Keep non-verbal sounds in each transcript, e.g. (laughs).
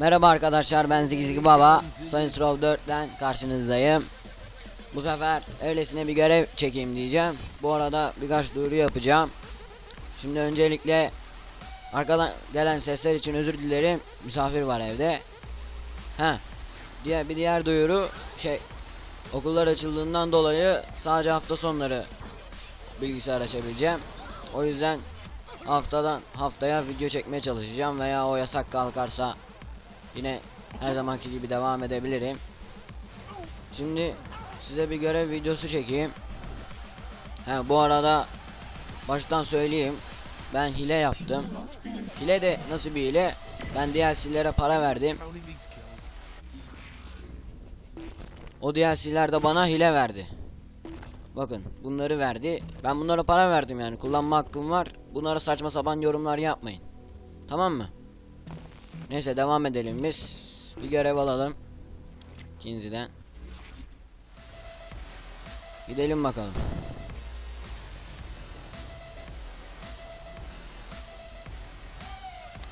Merhaba arkadaşlar ben Zigi Zigi Baba. Saints Row 4'ten karşınızdayım. Bu sefer öylesine bir görev çekeyim diyeceğim. Bu arada birkaç duyuru yapacağım. Şimdi öncelikle Arkadan gelen sesler için özür dilerim. Misafir var evde. Ha diğer Bir diğer duyuru Şey Okullar açıldığından dolayı Sadece hafta sonları Bilgisayar açabileceğim. O yüzden haftadan haftaya video çekmeye çalışacağım veya o yasak kalkarsa yine her zamanki gibi devam edebilirim. Şimdi size bir görev videosu çekeyim. Ha bu arada baştan söyleyeyim. Ben hile yaptım. Hile de nasıl bir hile? Ben DLC'lere para verdim. O DLC'ler de bana hile verdi. Bakın bunları verdi. Ben bunlara para verdim yani. Kullanma hakkım var. Bunlara saçma sapan yorumlar yapmayın. Tamam mı? Neyse devam edelim biz. Bir görev alalım. Kinzi'den. Gidelim bakalım.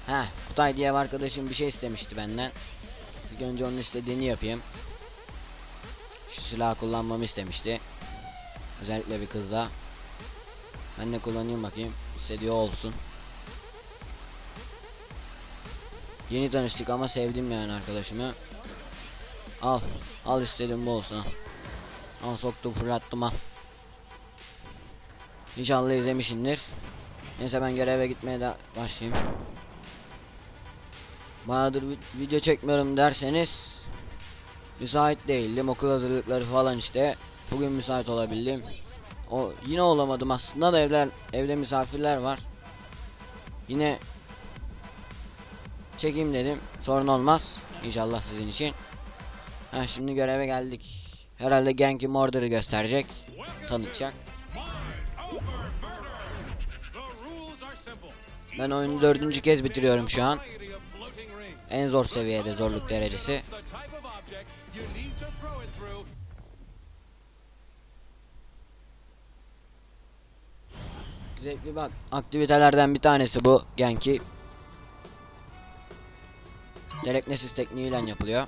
Ha, Kutay diye arkadaşım bir şey istemişti benden. İlk önce onun istediğini yapayım. Şu silah kullanmamı istemişti. Özellikle bir kızda. Ben de kullanayım bakayım. Hissediyor olsun. Yeni tanıştık ama sevdim yani arkadaşımı. Al. Al istedim bu olsun. Al soktum fırlattım al. İnşallah izlemişindir. Neyse ben göreve gitmeye de başlayayım. Bayağıdır vi- video çekmiyorum derseniz müsait değildim. Okul hazırlıkları falan işte. Bugün müsait olabildim. O yine olamadım aslında da evler evde misafirler var. Yine çekeyim dedim. Sorun olmaz. İnşallah sizin için. Ha şimdi göreve geldik. Herhalde Genki Mordor'ı gösterecek. Tanıtacak. Ben oyunu dördüncü kez bitiriyorum şu an. En zor seviyede zorluk derecesi. Zevkli bak aktivitelerden bir tanesi bu Genki. Telekinesis tekniğiyle yapılıyor.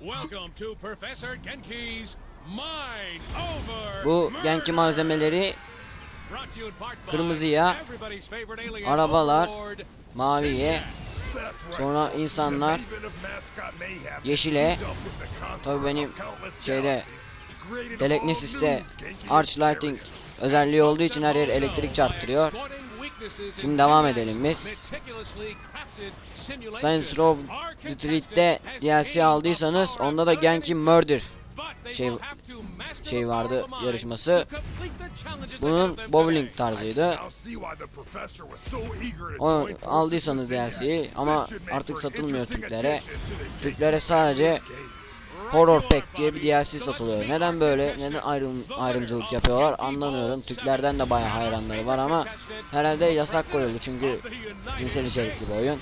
Welcome to Professor Genki's Mind Over. Bu! Genki malzemeleri kırmızıya, arabalar, maviye, sonra insanlar yeşile, tabi benim şeyde Telekinesis'te Arch Lighting özelliği olduğu için her yer elektrik çarptırıyor. Şimdi devam edelim biz. Saints Row Street'te DLC aldıysanız onda da Genki Murder şey- şey vardı, yarışması. Bunun bowling tarzıydı. O aldıysanız DLC'yi ama artık satılmıyor Türklere. Türklere sadece Horror Pack diye bir DLC satılıyor. Neden böyle? Neden ayrım, ayrımcılık yapıyorlar? Anlamıyorum. Türklerden de bayağı hayranları var ama herhalde yasak koyuldu çünkü cinsel içerikli bir oyun.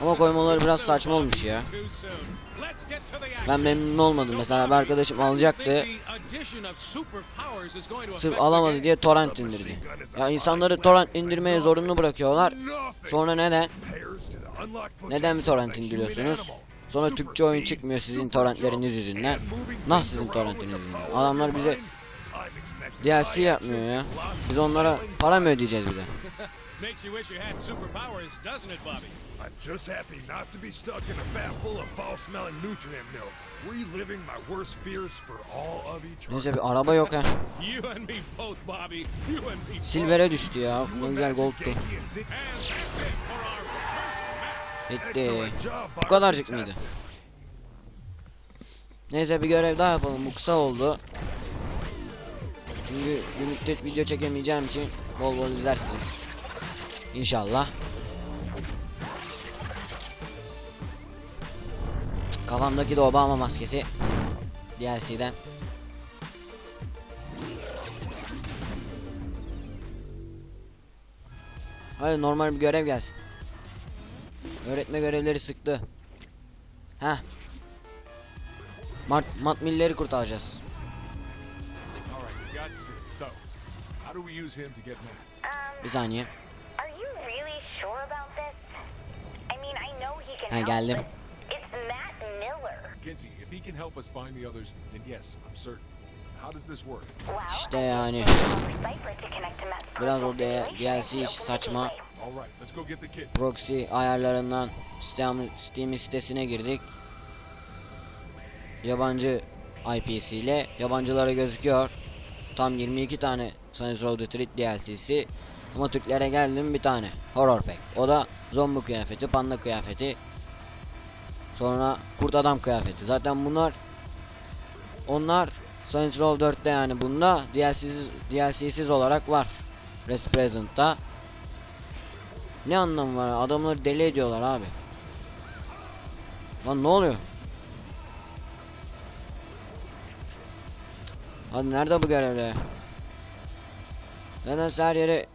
Ama koymaları biraz saçma olmuş ya. Ben memnun olmadım. Mesela bir arkadaşım alacaktı. Sırf alamadı diye torrent indirdi. Ya insanları torrent indirmeye zorunlu bırakıyorlar. Sonra neden? Neden bir torrent indiriyorsunuz? Sonra Türkçe oyun çıkmıyor sizin torrentleriniz yüzünden. Nah sizin torrentiniz yüzünden. Adamlar bize DLC yapmıyor ya. Biz onlara para mı ödeyeceğiz bir de? Makes you wish you had superpowers, doesn't it, Bobby? I'm just happy not to be stuck in a vat full of foul-smelling nutrient milk, reliving my worst fears for all of eternity. Neyse bir araba yok ha. You and me both, Bobby. You and me both. Silver'e düştü ya. Ne güzel gold'tu. Bitti. Bu kadarcık mıydı? Neyse bir görev daha yapalım. Bu kısa oldu. Çünkü bir müddet video çekemeyeceğim için bol bol izlersiniz. İnşallah. Kafamdaki de Obama maskesi. DLC'den. Hayır normal bir görev gelsin. Öğretme görevleri sıktı. Ha. Mart Matt Miller'i kurtaracağız. Bir saniye. Ha geldim. Kinsey, if he can help us find the others, then yes, I'm certain. How does this work? Well, İşte yani. Biraz o DLC saçma. Proxy ayarlarından Steam, Steam sitesine girdik. Yabancı IP'si ile yabancılara gözüküyor. Tam 22 tane Saints Row the Threat DLC'si. Ama Türklere geldim bir tane. Horror Pack. O da zombi kıyafeti, panda kıyafeti. Sonra kurt adam kıyafeti. Zaten bunlar onlar Saints Row 4'te yani bunda DLC'siz, DLC'siz olarak var. Res Present'ta. Ne anlamı var? Adamları deli ediyorlar abi. Lan ne oluyor? Hadi nerede bu görevli? Nedense her yere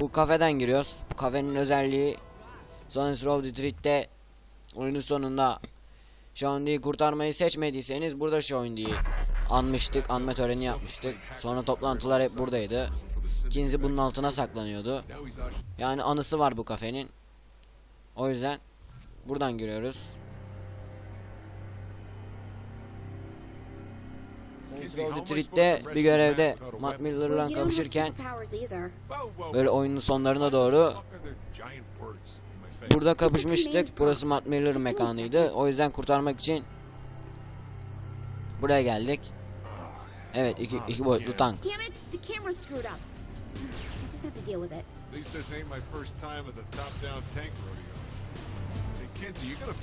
bu kafeden giriyoruz. Bu kafenin özelliği Saints Row the Treat'te oyunun sonunda Shaundi'yi kurtarmayı seçmediyseniz burada Shaundi'yi anmıştık, anma töreni yapmıştık. Sonra toplantılar hep buradaydı. Kinsey bunun altına saklanıyordu. Yani anısı var bu kafenin. O yüzden buradan giriyoruz. Treat'te bir görevde Matt Miller'la whoa, böyle oyunun sonlarına doğru burada kapışmıştık. Burası Matt Miller'ın mekanıydı. O yüzden kurtarmak için buraya geldik. Evet iki, iki boyutlu tank.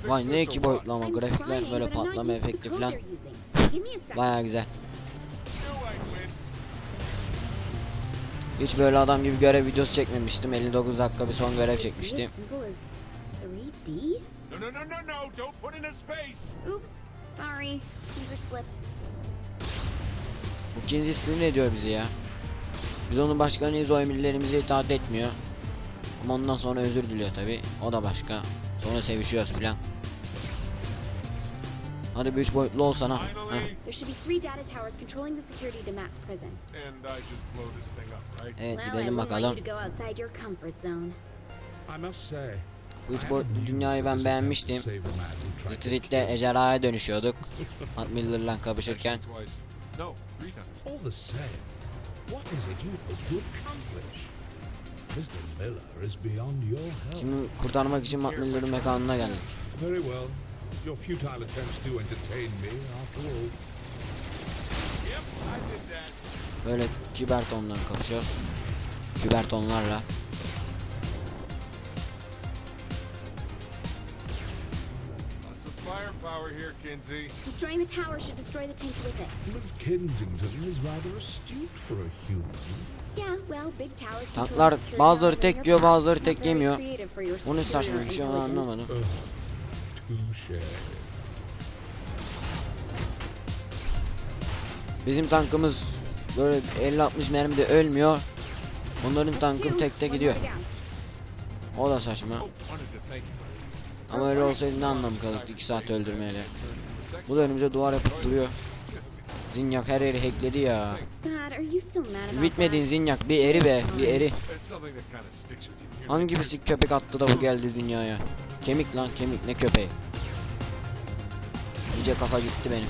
Vay ne iki boyutlu ama grafikler böyle patlama efekti falan. Baya güzel. Hiç böyle adam gibi görev videosu çekmemiştim. 59 dakika bir son görev çekmiştim. as simple as 3D? No, no, no, no, no! Don't put in a space! Oops, sorry. Finger slipped. Bu Kinsey sinir ediyor bizi ya. Biz onun başkanıyız o emirlerimize itaat etmiyor. Ama ondan sonra özür diliyor tabi. O da başka. Sonra sevişiyoruz filan. Hadi bir üç boyutlu olsana. Heh. There should be three data towers controlling the security to Matt's prison. And I just blow this thing up, right? Evet well, I gidelim wouldn't bakalım. want you to go outside your comfort zone. I must say, Bu üç boyutlu dünyayı ben beğenmiştim. Street'te ejderhaya dönüşüyorduk. (laughs) Matt Miller'la kapışırken. Twice. No, three times. All the same, what is it you hope to accomplish? Mr. Miller is beyond your help. Şimdi kurtarmak için Matt Miller'ın mekanına geldik. Very well. Your futile attempts do entertain me, after all. Yep, I did that. Böyle kibertonla kapışıyoruz. Of firepower here, Kinsey. Destroying the tower should destroy the tanks with it. Miss Kensington is rather astute for a human. Yeah, well, big towers control Tanklar bazıları tek yiyor bazıları tek yemiyor. Bu ne saçma bir şey onu anlamadım. Touche. Bizim tankımız böyle 50-60 mermide ölmüyor. Onların tankı tekte gidiyor. O da saçma. Ama öyle olsaydı ne anlamı kalırdı 2 saat öldürmeyle. Bu da önümüze duvar yapıp duruyor. Zinyak her yeri hackledi ya. Bitmedin? Zinyak bir eri be bir eri. Hangi birisi köpek attı da bu geldi dünyaya. Kemik lan kemik ne köpeği. İyice kafa gitti benim.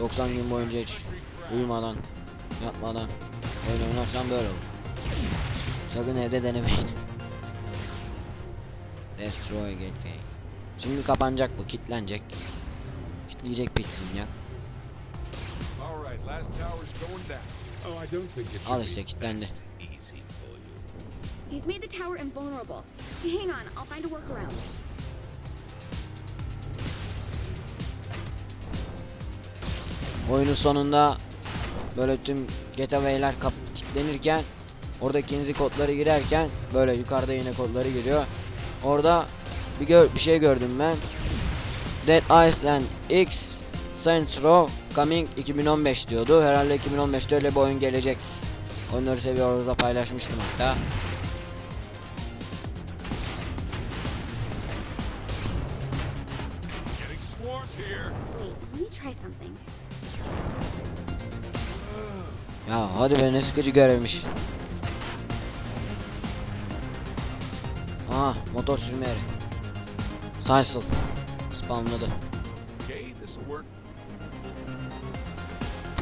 90 gün boyunca hiç uyumadan, yatmadan oyun oynarsam böyle olur. Sakın evde denemeyin. (laughs) Destroy Gateway. Şimdi kapanacak bu, kilitlenecek. Kilitleyecek pit zinyak. All right, He's made the tower invulnerable. Hang on, I'll find a workaround. Oyunun sonunda böyle tüm getaway'ler kilitlenirken orada ikinci kodları girerken böyle yukarıda yine kodları giriyor. Orada bir gör bir şey gördüm ben. Dead Island X Saints Row Coming 2015 diyordu. Herhalde 2015'te öyle bir oyun gelecek. Onları seviyoruz da paylaşmıştım hatta. Try something. Ya hadi be ne sıkıcı görevmiş. Aha motor sürme yeri. Saysıl. Spamladı.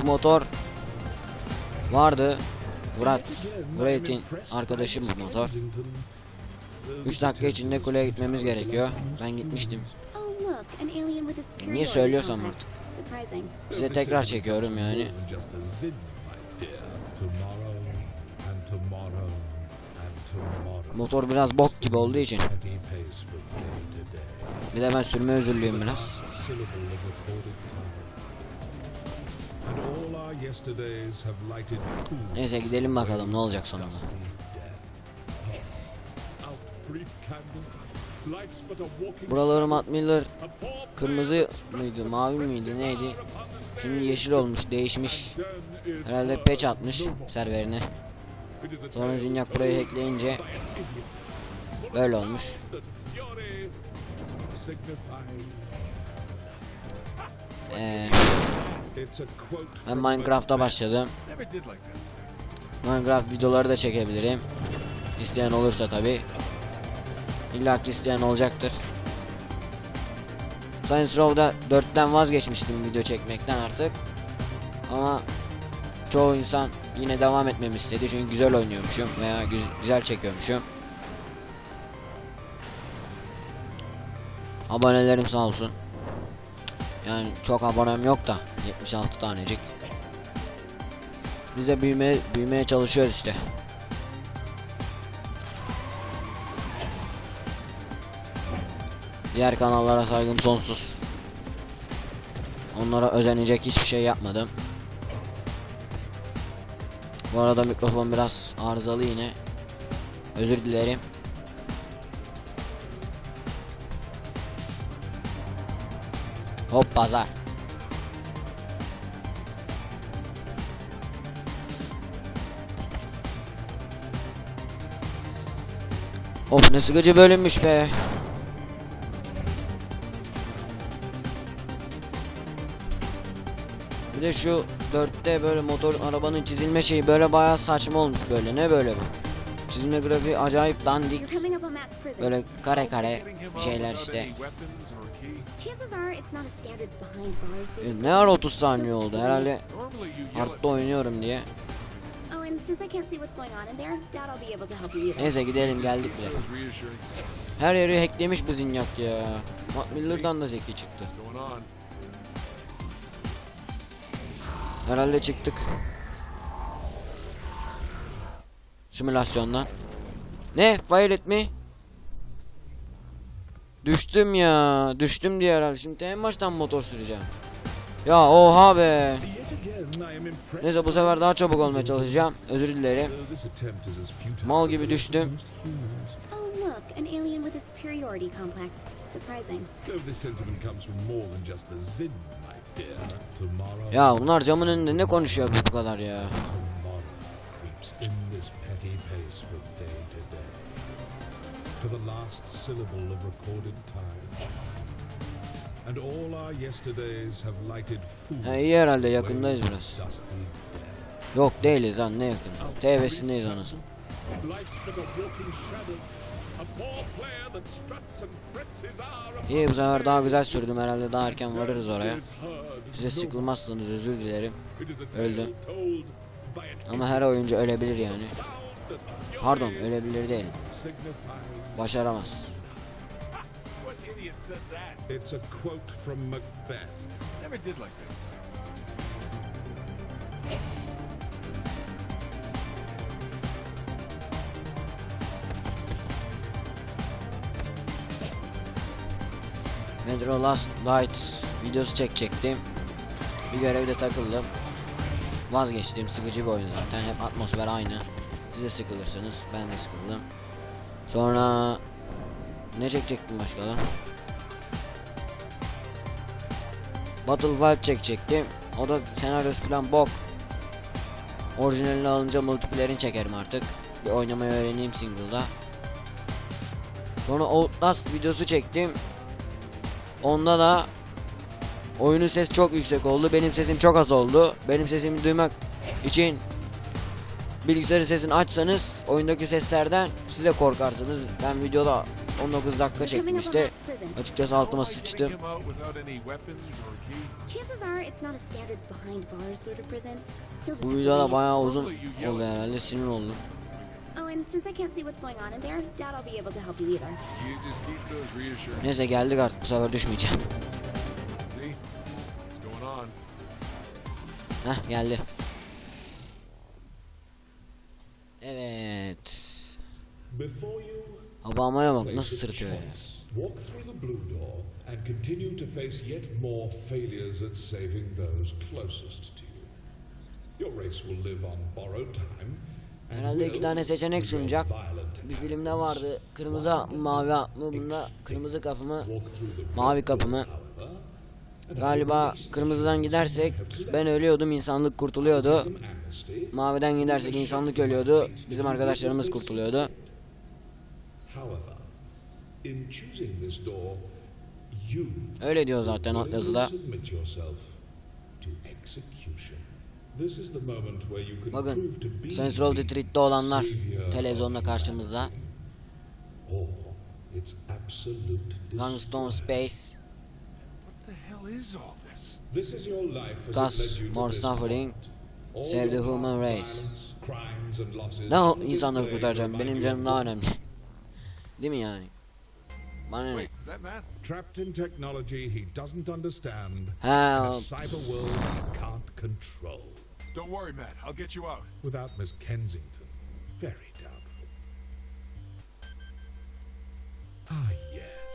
Bu motor vardı. Murat. Murat'in arkadaşı bu motor. 3 dakika içinde kuleye gitmemiz gerekiyor. Ben gitmiştim. Oh, Niye söylüyorsam artık. Size tekrar çekiyorum yani. Motor biraz bok gibi olduğu için. Bir de ben sürme özürlüyüm biraz. Neyse gidelim bakalım ne olacak sonunda. Buraları Matt Miller kırmızı mıydı mavi miydi neydi? Şimdi yeşil olmuş değişmiş. Herhalde patch atmış serverine. Sonra Zinyak burayı hackleyince böyle olmuş. Ee, ben Minecraft'a başladım. Minecraft videoları da çekebilirim. İsteyen olursa tabi. İlla isteyen olacaktır. Science Row'da 4'ten vazgeçmiştim video çekmekten artık. Ama çoğu insan yine devam etmemi istedi çünkü güzel oynuyormuşum veya gü- güzel çekiyormuşum. Abonelerim sağ olsun. Yani çok abonem yok da 76 tanecik. Biz de büyümeye, büyümeye çalışıyoruz işte. Diğer kanallara saygım sonsuz. Onlara özenecek hiçbir şey yapmadım. Bu arada mikrofon biraz arızalı yine. Özür dilerim. Hop pazar. Of ne sıkıcı bölünmüş be. De şu dörtte böyle motor arabanın çizilme şeyi böyle bayağı saçma olmuş böyle. Ne böyle bu? Çizilme grafiği acayip dandik. Böyle kare kare bir şeyler işte. E. Ne ara 30 saniye oldu herhalde artta oynuyorum diye. Oh. Neyse gidelim geldik bile. Her yeri hacklemiş bu zinyak ya. Matt Miller'dan da zeki çıktı. Herhalde çıktık. Simülasyondan. Ne? Violet mi? Düştüm ya. Düştüm diye herhalde. Şimdi en baştan motor süreceğim. Ya oha be. Neyse bu sefer daha çabuk olmaya çalışacağım. Özür dilerim. Mal gibi düştüm. Oh. Though this sentiment comes from more than just the zin, my Ya bunlar camın önünde ne konuşuyor bu kadar ya? to the last syllable of recorded time. And all our yesterdays have lighted food. İyi herhalde yakındayız biraz. Yok değiliz lan ne yakın. TV'sindeyiz anasını. İyi bu sefer daha güzel sürdüm herhalde daha erken varırız oraya. Size sıkılmazsanız özür dilerim. Öldü. Ama her oyuncu ölebilir yani. Pardon ölebilir değil. Başaramaz. Never did like that. Metro Last Light videosu çekecektim. Bir görevde takıldım. Vazgeçtim. Sıkıcı bir oyun zaten. Hep atmosfer aynı. Siz de sıkılırsınız. Ben de sıkıldım. Sonra ne çekecektim başka da? Battlefield çekecektim. O da senaryosu falan bok. Orijinalini alınca multiplayer'ini çekerim artık. Bir oynamayı öğreneyim single'da. Sonra Outlast videosu çektim. Onda da oyunun sesi çok yüksek oldu. Benim sesim çok az oldu. Benim sesimi duymak için bilgisayarın sesini açsanız oyundaki seslerden siz de korkarsınız. Ben videoda 19 dakika çektim işte. Açıkçası altıma sıçtım. Bu videoda bayağı uzun oldu herhalde sinir oldum. And since I can't see what's going on in there, doubt I'll be able to help you either. You just keep those reassuring. Neyse geldik artık bu sefer düşmeyeceğim. See? What's going on? Heh geldi. Evet. Before you Obama'ya bak nasıl sırıtıyor ya. Walk through the blue door and continue to face yet more failures at saving those closest to you. Your race will live on borrowed time. Herhalde iki tane seçenek sunacak. Bir filmde vardı. Kırmızı mavi mı? Bunda kırmızı kapı mı? Mavi kapı mı? Galiba kırmızıdan gidersek ben ölüyordum insanlık kurtuluyordu. Maviden gidersek insanlık ölüyordu. Bizim arkadaşlarımız kurtuluyordu. Öyle diyor zaten alt yazıda. Bakın prove to be Saints Row Treat'te olanlar televizyonda karşımızda. Or its absolute Gunstorm destroyer. Space, What the hell is all this? This is your life as Thus, it led you to more suffering, save the human race. Ne insanları kurtaracağım benim canım daha önemli. (laughs) Değil mi yani? Bana ne? Trapped in technology he doesn't understand. Ha, cyber world he can't control. Don't worry, Matt. I'll get you out. Without Miss Kensington, very doubtful. Ah, yes.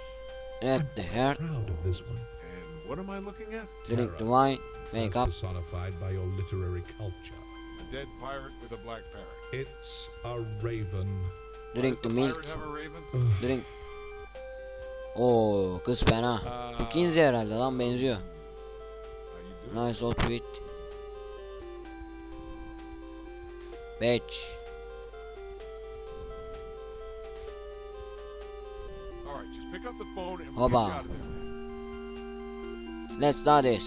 At the heart, Proud of this one. And what am I looking at? drink the wine, wake As up. personified by your literary culture. A dead pirate with a black parrot. It's a raven. Drink the Does milk. pirate have? Drink. Oo kız fena. Bu Kinsey herhalde lan benziyor. How you doing? Nice outfit. We'll Oba. Let's do this.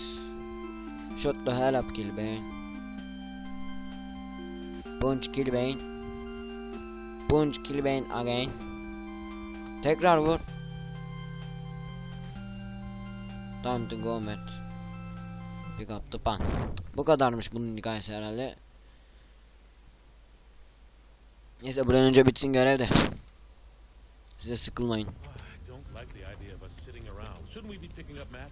Shut the hell up Killbane. Punch Killbane. Punch Killbane again. Tekrar vur. Time to go Matt. Pick up the pan. Bu kadarmış bunun hikayesi herhalde. Neyse bir an önce bitsin görev de. Size sıkılmayın. I don't like the idea of us sitting around. Shouldn't we be picking up Matt?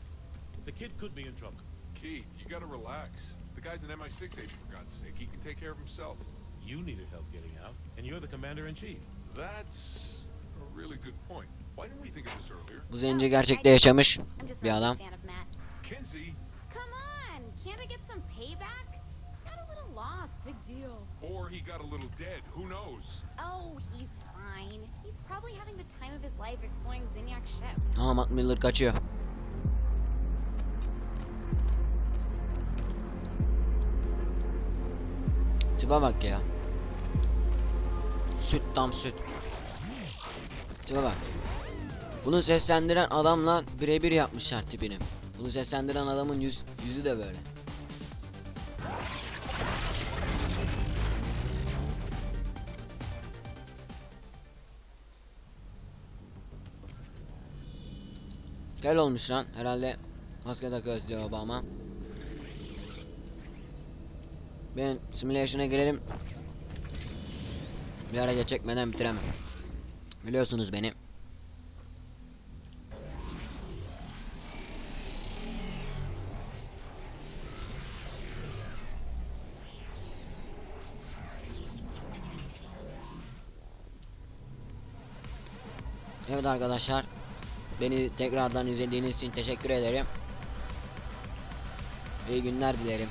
The kid could be in trouble. Keith, you gotta relax. The guy's an MI6 agent, for God's sake. He can take care of himself. You needed help getting out, and you're the commander in chief. That's a really good point. Why didn't we think of this earlier? Bu zenci gerçekte yaşamış bir adam. Kinsey, Come on, can't I get some payback? Lost, big deal. or he got a little dead. Who knows? Oh, he's fine. He's probably having the time of his life exploring Zinyak ship. Aha Matt Miller kaçıyor. Tipe bak ya. Süt tam süt. Tipe bak. Bunu seslendiren adamla birebir yapmışlar tipini. Bunu seslendiren adamın yüz, yüzü de böyle. Kel olmuş lan. Herhalde maske takıyoruz diyor Obama. Ben simülasyona girelim. Bir ara geç çekmeden bitiremem. Biliyorsunuz beni. Evet arkadaşlar. Beni tekrardan izlediğiniz için teşekkür ederim. İyi günler dilerim.